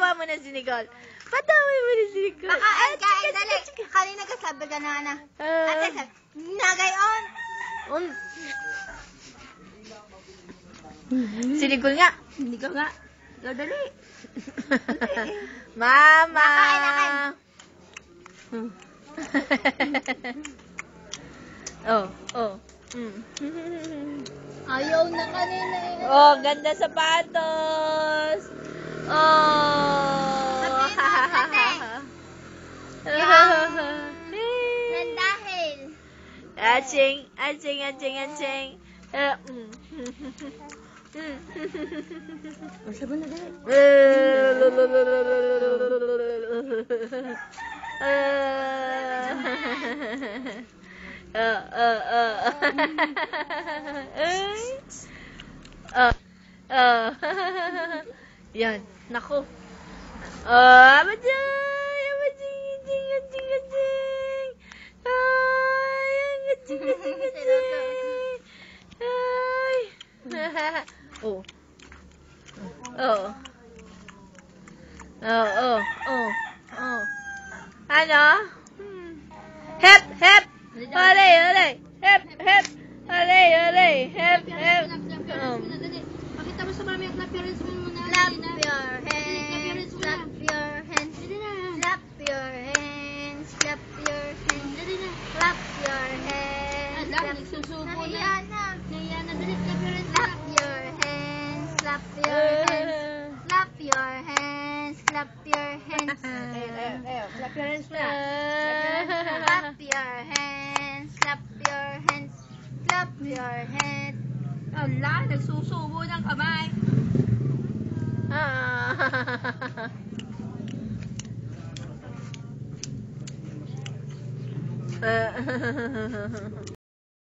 mo na si Nicole. Patawin mo na si Nicole. Makain ka, chika, dali. chika, chika. Kanina ka sabi ka na na. Ah. Ate, sabi, nagayon. Un... Si Nicole nga. Hindi ka nga. Dali. Mama! Nakain, nakain. oh, oh. Mm. Ayaw na kanina eh. Oh, ganda sapatos. Aching, aching, aching, aching. Uh, mm. Masa ba na dali? Uh, uh, uh. Uh, uh. Yan. Naku. Ah, abajay! oh. Oh. Oh, oh, oh, oh. Ano? Hmm. Hep, hep! Ole, ole! Hep, hep! Ole, ole! Hep, hep! Um. Pakita mo sa mami at appearance mo muna. Clap your hands. Clap your hands. Appearance mo na. Clap your hands. Clap your hands. Clap your hands. Ala, nagsusubo ng kamay. Ah.